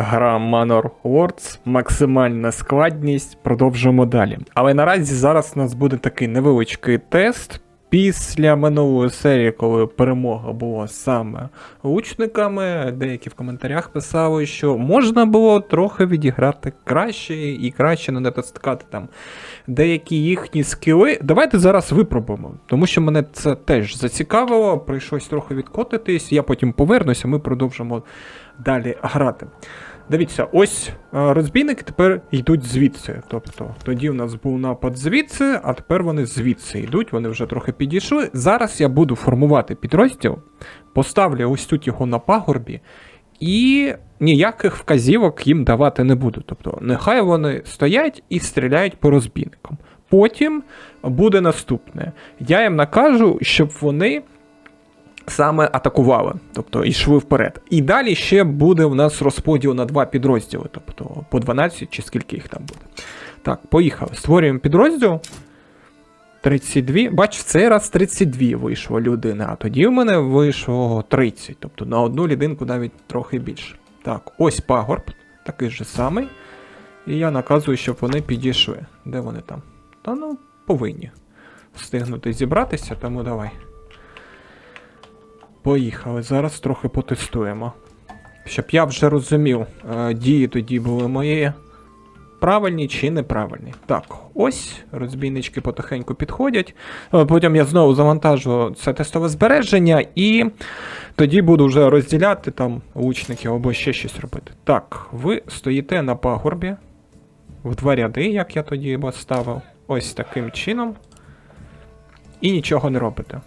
Гра Manor Words, максимальна складність, продовжуємо далі. Але наразі зараз у нас буде такий невеличкий тест. Після минулої серії, коли перемога була саме лучниками, деякі в коментарях писали, що можна було трохи відіграти краще і краще не натискати там деякі їхні скіли. Давайте зараз випробуємо, тому що мене це теж зацікавило. Прийшлось трохи відкотитись, я потім повернуся, ми продовжимо далі грати. Дивіться, ось е, розбійники тепер йдуть звідси. Тобто тоді в нас був напад звідси, а тепер вони звідси йдуть, вони вже трохи підійшли. Зараз я буду формувати підрозділ, поставлю ось тут його на пагорбі, і ніяких вказівок їм давати не буду. Тобто, нехай вони стоять і стріляють по розбійникам. Потім буде наступне. Я їм накажу, щоб вони саме атакували, тобто йшли вперед. І далі ще буде в нас розподіл на два підрозділи, тобто по 12 чи скільки їх там буде. Так, поїхали. Створюємо підрозділ. 32. Бач, в цей раз 32 вийшло людини, а тоді в мене вийшло 30. Тобто на одну людинку навіть трохи більше. Так, ось пагорб, такий же самий. І я наказую, щоб вони підійшли. Де вони там? Та ну, повинні встигнути зібратися, тому давай. Поїхали. Зараз трохи потестуємо. Щоб я вже розумів, е, дії тоді були мої правильні чи неправильні. Так, ось розбійнички потихеньку підходять. Е, Потім я знову завантажу це тестове збереження, і тоді буду вже розділяти там лучників або ще щось робити. Так, ви стоїте на пагорбі в два ряди, як я тоді вас ставив. Ось таким чином. І нічого не робите.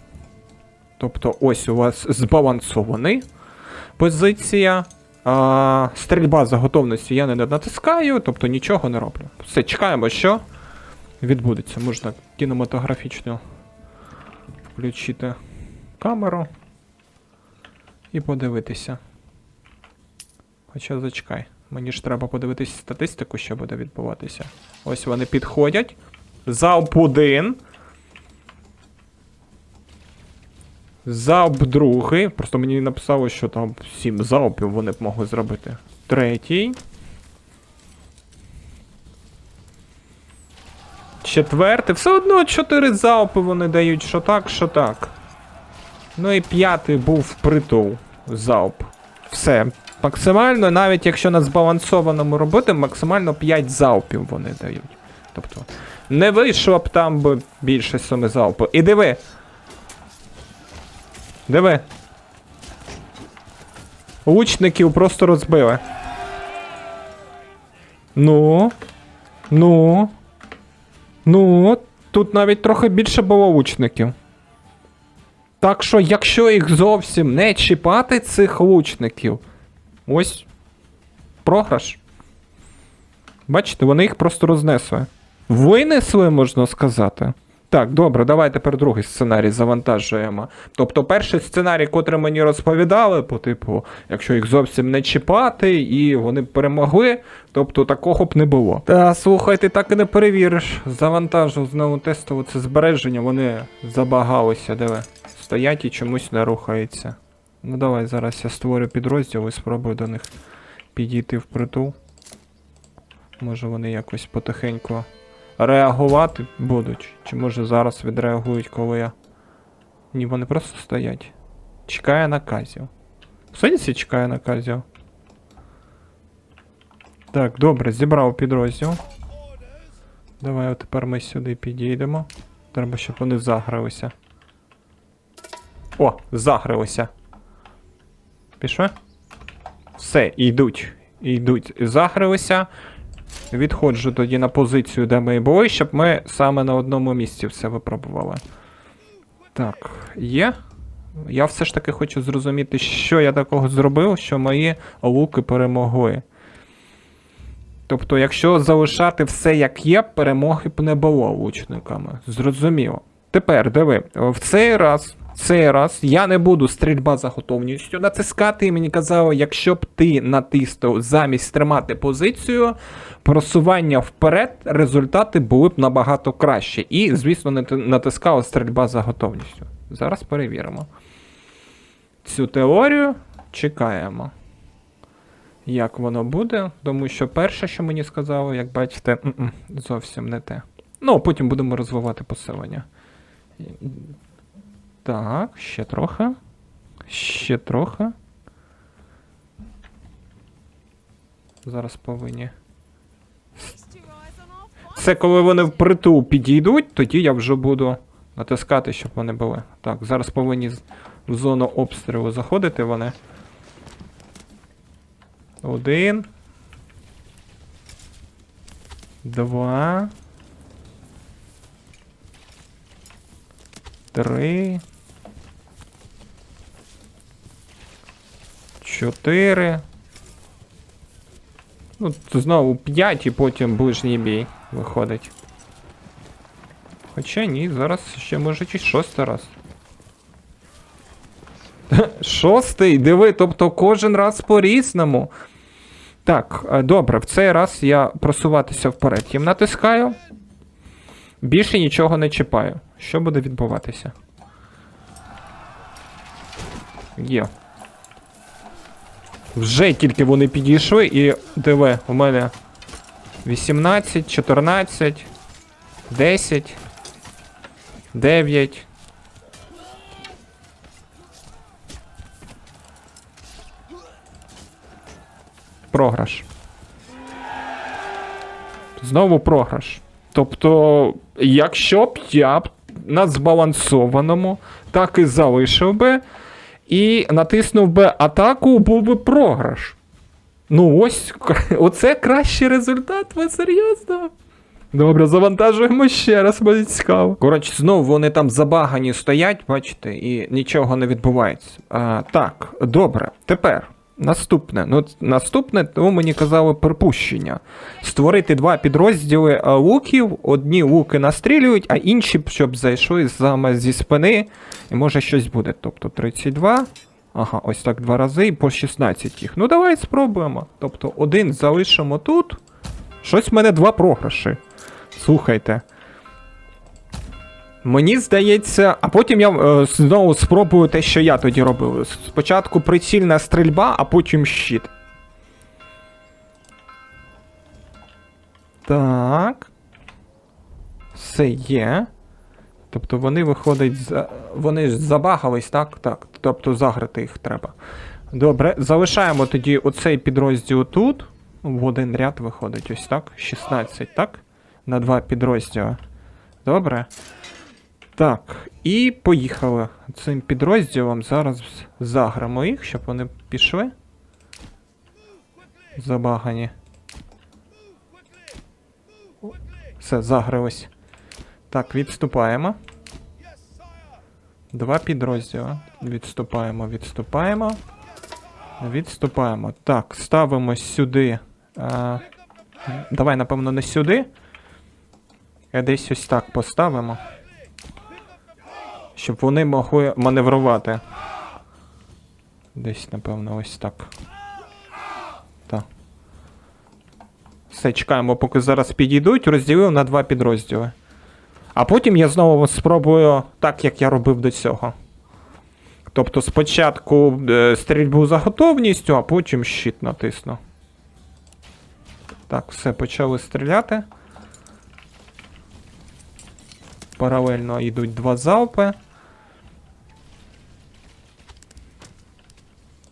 Тобто ось у вас збалансований позиція. А, стрільба за готовністю я не натискаю, тобто нічого не роблю. Все, чекаємо, що відбудеться. Можна кінематографічно включити камеру і подивитися. Хоча зачекай, мені ж треба подивитися статистику, що буде відбуватися. Ось вони підходять. Залп один. Залп другий. Просто мені написало, що там 7 залпів вони б могли зробити. Третій. Четвертий. Все одно 4 залпи вони дають, що так, що так. Ну і п'ятий був впритул залп. Все. Максимально, навіть якщо на збалансованому робити, максимально 5 залпів вони дають. Тобто, не вийшло б там більше 7 залпів. І диви, Диви. Лучників просто розбили. Ну. Ну. Ну. Тут навіть трохи більше було лучників. Так що, якщо їх зовсім не чіпати, цих лучників. Ось. Програш. Бачите, вони їх просто рознесли. Винесли, можна сказати. Так, добре, давай тепер другий сценарій завантажуємо. Тобто, перший сценарій, котрий мені розповідали, по типу, якщо їх зовсім не чіпати, і вони б перемогли, тобто такого б не було. Та слухай, ти так і не перевіриш. Завантажив знову тестове це збереження, вони забагалися, диви. Стоять і чомусь не рухаються. Ну давай зараз я створю підрозділ і спробую до них підійти впритул. Може вони якось потихеньку реагувати будуть. Чи може зараз відреагують, коли я. Ні, вони просто стоять. Чекає наказів. Сенсі чекає наказів. Так, добре, зібрав підрозділ. Давай от тепер ми сюди підійдемо. Треба, щоб вони загралися. О, загралися. Пішли? Все, йдуть. Йдуть, загралися. Відходжу тоді на позицію, де ми і були, щоб ми саме на одному місці все випробували. Так, є. Я все ж таки хочу зрозуміти, що я такого зробив, що мої луки перемогли. Тобто, якщо залишати все як є, перемоги б не було лучниками. Зрозуміло. Тепер диви, в цей раз, цей раз я не буду стрільба за готовністю натискати. І мені казали, якщо б ти натиснув замість тримати позицію, просування вперед, результати були б набагато краще. І, звісно, не натискала стрільба за готовністю. Зараз перевіримо. Цю теорію чекаємо. як воно буде, тому що перше, що мені сказали, як бачите, зовсім не те. Ну, потім будемо розвивати посилення. Так, ще трохи. Ще трохи. Зараз повинні. Це коли вони впритул підійдуть, тоді я вже буду натискати, щоб вони були. Так, зараз повинні в зону обстрілу заходити вони. Один. Два. Три. Чотири. Ну, знову 5 і потім ближній бій виходить. Хоча ні, зараз ще може і шостий раз. Шостий, диви, тобто кожен раз по-різному. Так, е, добре, в цей раз я просуватися вперед. Їм натискаю. Більше нічого не чіпаю. Що буде відбуватися? Є. Вже тільки вони підійшли і диви, у мене 18, 14, 10, 9. Програш. Знову програш. Тобто, якщо б я б на збалансованому так і залишив би, і натиснув би атаку, був би програш. Ну ось, оце кращий результат, ви серйозно? Добре, завантажуємо ще раз, мені цікаво. Коротше, знову вони там забагані стоять, бачите, і нічого не відбувається. А, так, добре. Тепер наступне. Ну, наступне, тому мені казали припущення. Створити два підрозділи луків. Одні луки настрілюють, а інші, щоб зайшли саме зі спини, і може щось буде. Тобто 32. Ага, ось так два рази і по 16 їх. Ну давай спробуємо. Тобто один залишимо тут. Щось в мене два програші. Слухайте. Мені здається, а потім я е, знову спробую те, що я тоді робив. Спочатку прицільна стрільба, а потім щит. Так. Все є. Тобто вони виходять за. Вони ж забагались, так? Так. Тобто заграти їх треба. Добре, залишаємо тоді оцей підрозділ тут. В один ряд виходить ось так. 16, так? На два підрозділи. Добре. Так, і поїхали. Цим підрозділом зараз заграмо їх, щоб вони пішли. Забагані. Все, загрались. Так, відступаємо. Два підрозділи. Відступаємо, відступаємо. Відступаємо. Так, ставимо сюди. А, давай, напевно, не сюди. А десь ось так поставимо. Щоб вони могли маневрувати. Десь, напевно, ось так. Так. Все, чекаємо, поки зараз підійдуть, розділив на два підрозділи. А потім я знову спробую так, як я робив до цього. Тобто спочатку е, стрільбу за готовністю, а потім щит натисну. Так, все, почали стріляти. Паралельно йдуть два залпи.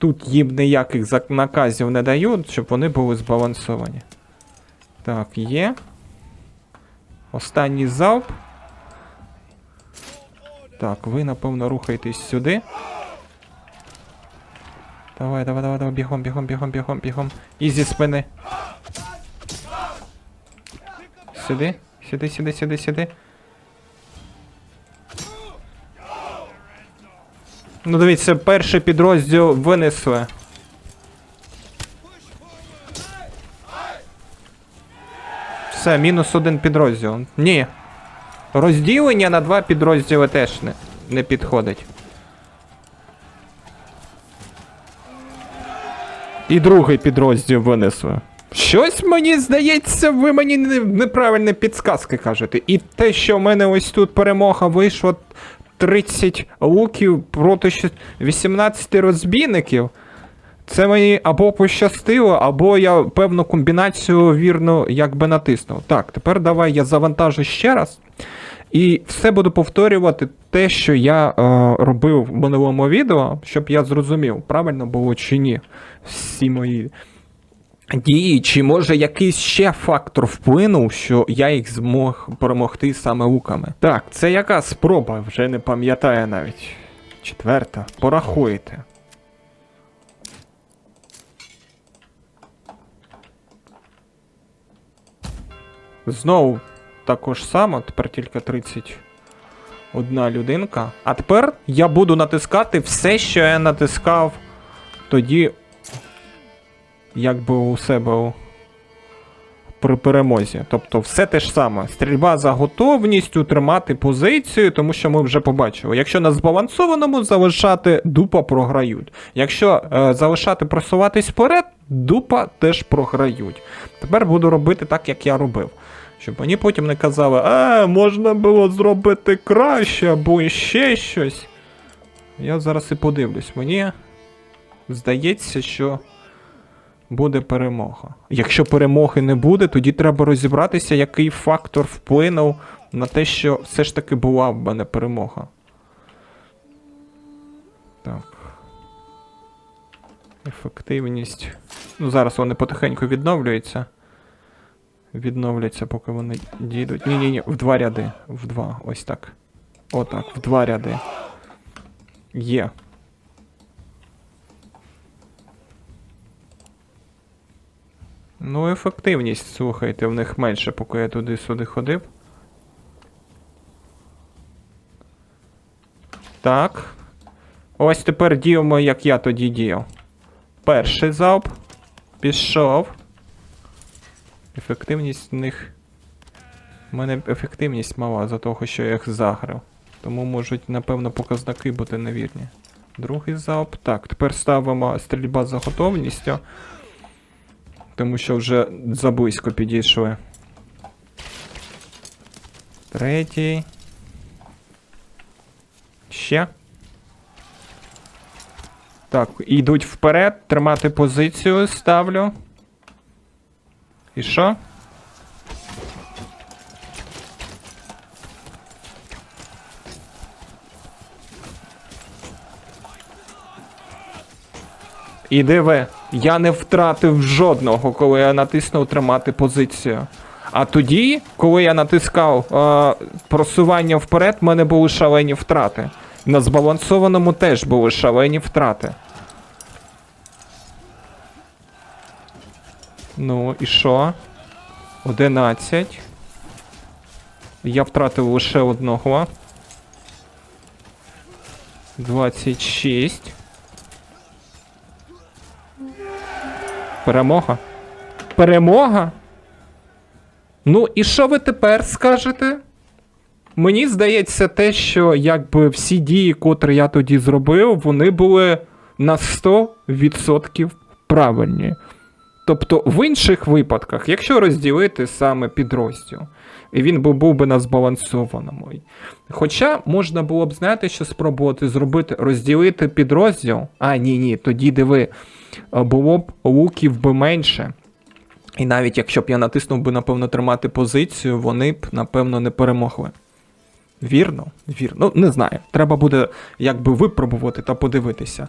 Тут їм ніяких наказів не дають, щоб вони були збалансовані. Так, є. Останній залп. Так, ви, напевно, рухаєтесь сюди. Давай, давай, давай, давай, бігом, бігом, бігом, бігом, бігом. І зі спини. Сюди, сюди, сюди, сюди, сюди. Ну, дивіться, перший підрозділ винесли. Все, мінус один підрозділ. Ні. Розділення на два підрозділи теж не, не підходить. І другий підрозділ винесли. Щось мені здається, ви мені неправильні підсказки кажете. І те, що в мене ось тут перемога вийшла 30 луків проти 18 розбійників. Це мені або пощастило, або я певну комбінацію вірно якби натиснув. Так, тепер давай я завантажу ще раз. І все буду повторювати те, що я е, робив в минулому відео, щоб я зрозумів, правильно було чи ні. Всі мої дії, чи може якийсь ще фактор вплинув, що я їх змог перемогти саме луками. Так, це яка спроба, вже не пам'ятаю навіть. Четверта. Порахуйте. Знову також само, тепер тільки 31 людинка. А тепер я буду натискати все, що я натискав тоді, якби у себе при перемозі. Тобто все те ж саме. Стрільба за готовністю, тримати позицію, тому що ми вже побачили. Якщо на збалансованому залишати, дупа програють. Якщо е, залишати просуватись вперед, дупа теж програють. Тепер буду робити так, як я робив. Щоб мені потім не казали, е, можна було зробити краще або ще щось. Я зараз і подивлюсь. Мені здається, що буде перемога. Якщо перемоги не буде, тоді треба розібратися, який фактор вплинув на те, що все ж таки була в мене перемога. Так. Ефективність. Ну, зараз вони потихеньку відновлюються. Відновляться, поки вони дійдуть. Ні, ні, ні, в два ряди. В два. Ось так. Отак, в два ряди. Є. Ну, ефективність, слухайте, в них менше, поки я туди-сюди ходив. Так. Ось тепер діємо, як я тоді діяв. Перший залп. Пішов. Ефективність в них. У мене ефективність мала за того, що я їх заграв. Тому можуть, напевно, показники бути невірні. Другий залп. Так, тепер ставимо стрільба за готовністю. Тому що вже заблизько підійшли. Третій. Ще. Так, йдуть вперед, тримати позицію ставлю. І що? І диви, я не втратив жодного, коли я натиснув тримати позицію. А тоді, коли я натискав е, просування вперед, в мене були шалені втрати. На збалансованому теж були шалені втрати. Ну, і що? 11. Я втратив лише одного. 26. Перемога. Перемога? Ну, і що ви тепер скажете? Мені здається, те, що якби всі дії, котрі я тоді зробив, вони були на 100% правильні. Тобто, в інших випадках, якщо розділити саме підрозділ, і він би був би на збалансованому. Хоча можна було б, знаєте, що спробувати зробити, розділити підрозділ. А, ні, ні, тоді диви, було б луків би менше. І навіть якщо б я натиснув би, напевно, тримати позицію, вони б, напевно, не перемогли. Вірно? Вірно. Ну, не знаю. Треба буде якби випробувати та подивитися.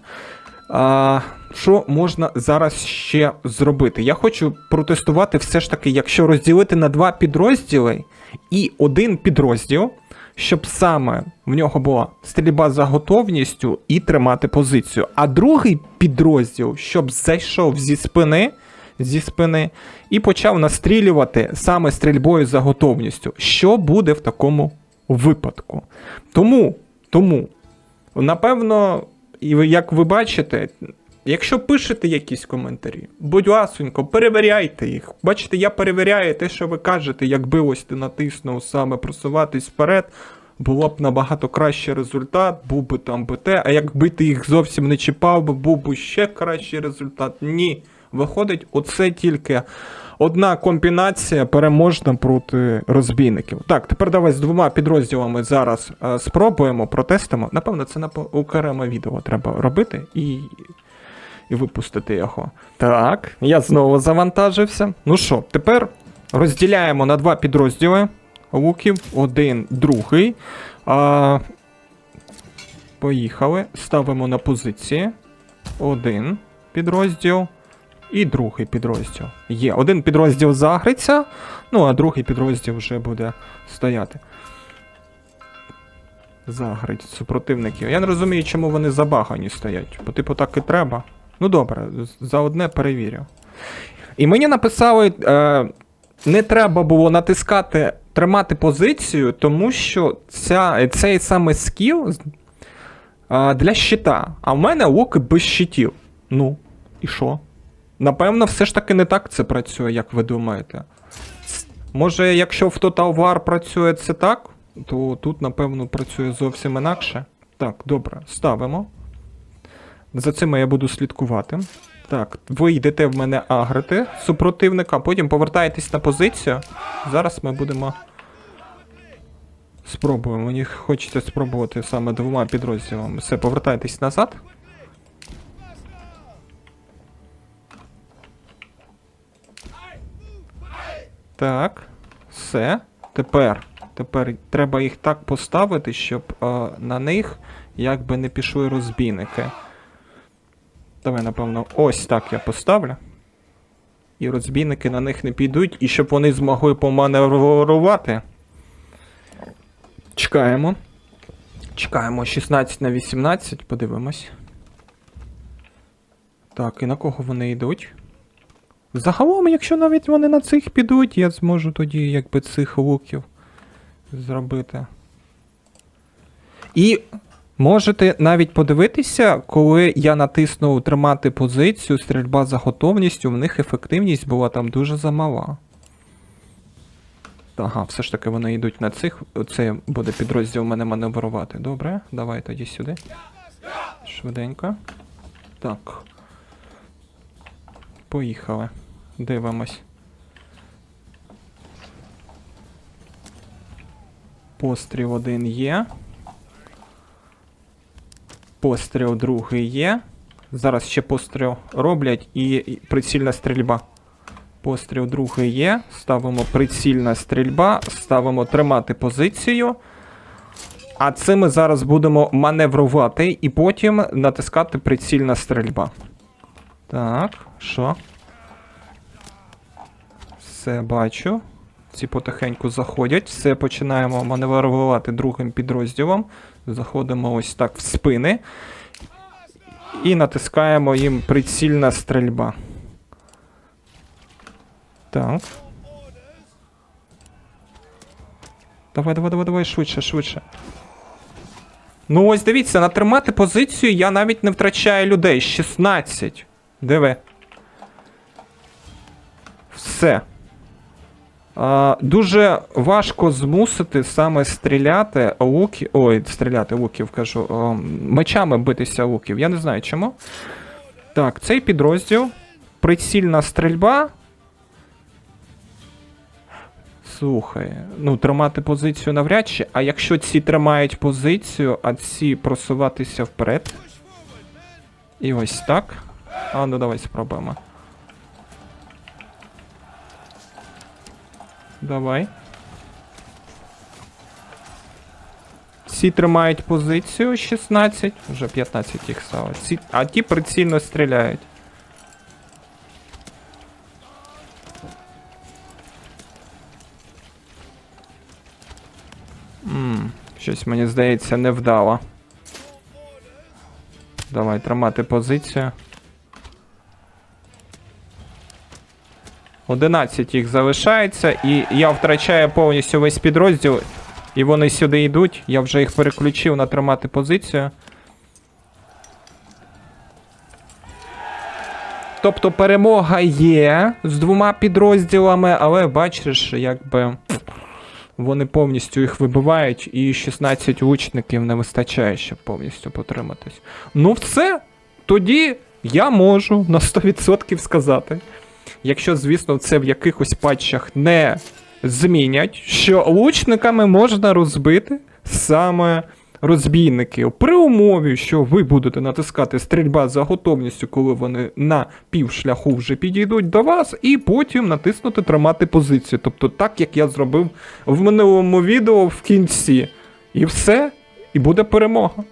А, Що можна зараз ще зробити? Я хочу протестувати все ж таки, якщо розділити на два підрозділи і один підрозділ, щоб саме в нього була стрільба за готовністю і тримати позицію. А другий підрозділ, щоб зайшов зі спини. Зі спини і почав настрілювати саме стрільбою за готовністю. Що буде в такому випадку? Тому, тому, напевно, як ви бачите, якщо пишете якісь коментарі, будь ласонько, перевіряйте їх. Бачите, я перевіряю те, що ви кажете, якби ось ти натиснув саме просуватись вперед, було б набагато кращий результат, був би там БТ, а якби ти їх зовсім не чіпав, би, був би ще кращий результат. Ні. Виходить, оце тільки одна комбінація переможна проти розбійників. Так, тепер давай з двома підрозділами зараз е, спробуємо, протестимо. Напевно, це на окреме відео треба робити і і випустити його. Так, я знову завантажився. Ну що, тепер розділяємо на два підрозділи луків. Один, другий. А, поїхали. Ставимо на позиції. Один підрозділ. І другий підрозділ. Є. Один підрозділ загриться, ну а другий підрозділ вже буде стояти. Загрить супротивників. Я не розумію, чому вони забагані стоять. Бо, типу, так і треба. Ну добре, за одне перевірю. І мені написали, е, не треба було натискати, тримати позицію, тому що ця, цей саме скіл е, для щита. А в мене луки без щитів. Ну, і що? Напевно, все ж таки не так це працює, як ви думаєте. Може, якщо в Total War працює це так, то тут, напевно, працює зовсім інакше. Так, добре, ставимо. За цим я буду слідкувати. Так, ви йдете в мене агрити супротивника, потім повертаєтесь на позицію. Зараз ми будемо. Спробуємо. Мені хочеться спробувати саме двома підрозділами. Все, повертайтесь назад. Так, все. Тепер. Тепер треба їх так поставити, щоб е, на них якби не пішли розбійники. Давай, напевно, ось так я поставлю. І розбійники на них не підуть, і щоб вони змогли поманеврувати. Чекаємо. Чекаємо 16 на 18, подивимось. Так, і на кого вони йдуть? Загалом, якщо навіть вони на цих підуть, я зможу тоді якби цих луків зробити. І можете навіть подивитися, коли я натиснув тримати позицію, стрільба за готовністю, в них ефективність була там дуже замала. Ага, все ж таки вони йдуть на цих. Це буде підрозділ мене маневрувати. Добре, давай тоді сюди. Швиденько. Так. Поїхали. Дивимось. Постріл один є. Постріл другий є. Зараз ще постріл роблять і прицільна стрільба. Постріл другий є. Ставимо прицільна стрільба, ставимо тримати позицію. А це ми зараз будемо маневрувати і потім натискати прицільна стрільба. Так, що? Все бачу. Ці потихеньку заходять. Все починаємо маневрувати другим підрозділом. Заходимо ось так в спини. І натискаємо їм прицільна стрільба. Так. Давай, давай, давай, давай, швидше, швидше. Ну ось дивіться, натримати позицію я навіть не втрачаю людей. 16. Диви. Все. Дуже важко змусити саме стріляти луки. Ой, стріляти луків, кажу. о, мечами битися луків. Я не знаю чому. Так, цей підрозділ. Прицільна стрільба. Слухай, ну тримати позицію навряд чи, а якщо ці тримають позицію, а ці просуватися вперед. І ось так. А ну давай спробуємо. Давай. Ці тримають позицію 16, вже 15 їх стало. Ці, а ті прицільно стріляють. Ммм, щось мені здається невдало. Давай тримати позицію. 11 їх залишається, і я втрачаю повністю весь підрозділ. І вони сюди йдуть. Я вже їх переключив на тримати позицію. Тобто перемога є з двома підрозділами, але бачиш, якби вони повністю їх вибивають, і 16 лучників не вистачає, щоб повністю потриматись. Ну все, тоді я можу на 100% сказати. Якщо, звісно, це в якихось патчах не змінять, що лучниками можна розбити саме розбійників при умові, що ви будете натискати стрільба за готовністю, коли вони на півшляху вже підійдуть до вас, і потім натиснути тримати позицію. Тобто так, як я зробив в минулому відео в кінці. І все, і буде перемога.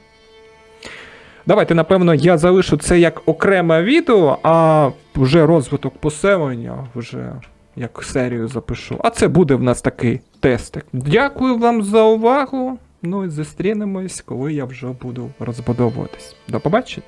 Давайте, напевно, я залишу це як окреме відео, а вже розвиток поселення вже як серію запишу. А це буде в нас такий тестик. Дякую вам за увагу. Ну і зустрінемось, коли я вже буду розбудовуватись. До побачення.